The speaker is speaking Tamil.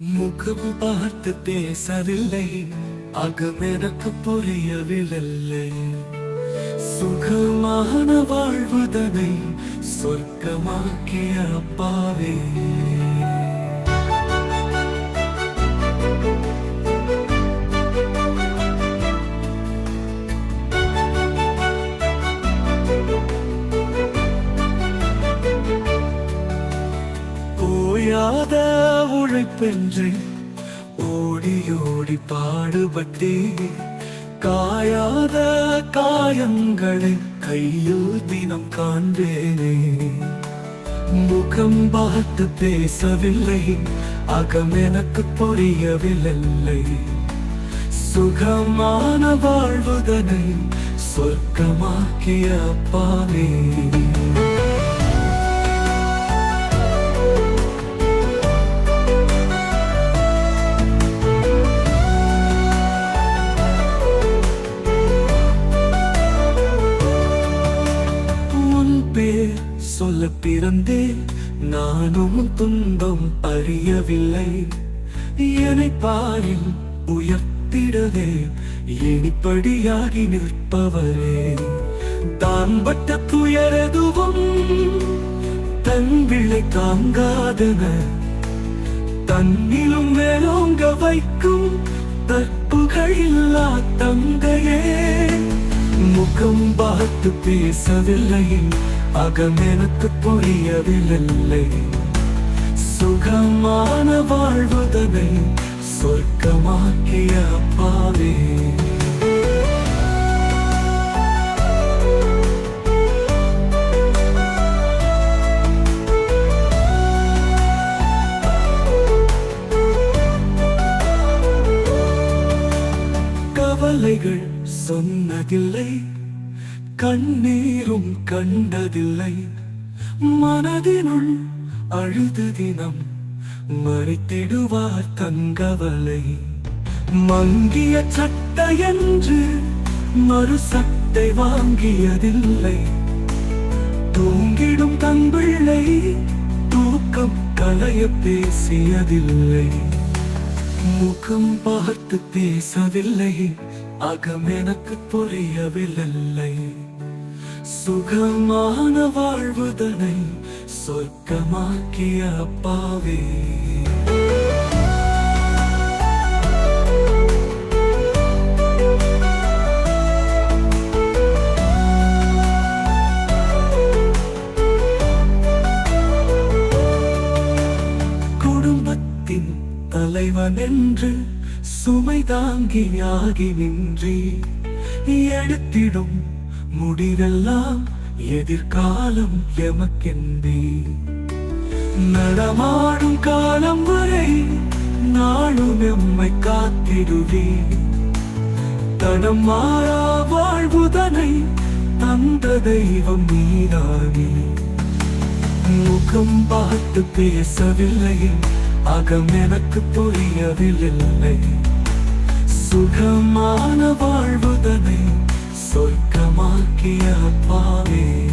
முகம் பார்த்து பேசவில்லை. அகம் எனக்கு புரியவில்லை. சுகமான வாழ்வுதனை சொர்க்கமாக்கிய அப்பாவே. ஓயாத உழைப்பென்று ஓடி ஓடி பாடுபட்டே. காயாத காயங்களை கையில் தினம் காண்பேனே. முகம் பார்த்து பேசவில்லை அகம் எனக்கு புரியவில்லை. சுகமான வாழ்வுதனை சொர்க்கமாக்கிய அப்பாவே சொல்ல பிறந்தேன். நானும் துன்பம் அறியவில்லை. என்னை பாரில் உயர்த்திடவே இனிப்படியாகி நிற்பவரே. தான் பட்ட துயரதுவும் தன் விளை தாங்காதன. தன்னிலும் மேலோங்க வைக்கும் தற்புகளில்லா தந்தையே. முகம் பார்த்து பேசவில்லை. அகம் எனக்கு புரியவில்லை சுகமான வாழ்வுதனை சொர்க்கமாக்கிய அப்பாவே. கவலைகள் சொன்னதில்லை. கண்ணீரும் கண்டதில்லை. மனதினுள் அழுது தினம் மறைத்திடுவார் தங்கவலை. மங்கிய சட்டை என்று மறு சட்டை வாங்கியதில்லை. தூங்கிடும் தம்பிள்ளை தூக்கம் கலைய பேசியதில்லை. முகம் பார்த்து பேசவில்லை. அகம் எனக்கு புரியவில்லை. சுகமான வாழ்வுதனை சொர்க்கமாக்கிய அப்பாவே. குடும்பத்தின் தலைவன் என்று சுமை தாங்கியாகி நின்றி எடுத்திடும் முடிவெல்லாம் எதிர்காலம் எமக்கெந்தே நடமாடும் காலம் வரை நாளும் எம்மை காத்திடுவே. தடம் மாறா வாழ்வுதனை தந்த தெய்வம் நீதானே. முகம் பார்த்து பேசவில்லை அகம் எனக்கு புரியவில்லை. சுகமான வாழ்வுதனை சொல் சுகமாக்கிய அப்பாவே.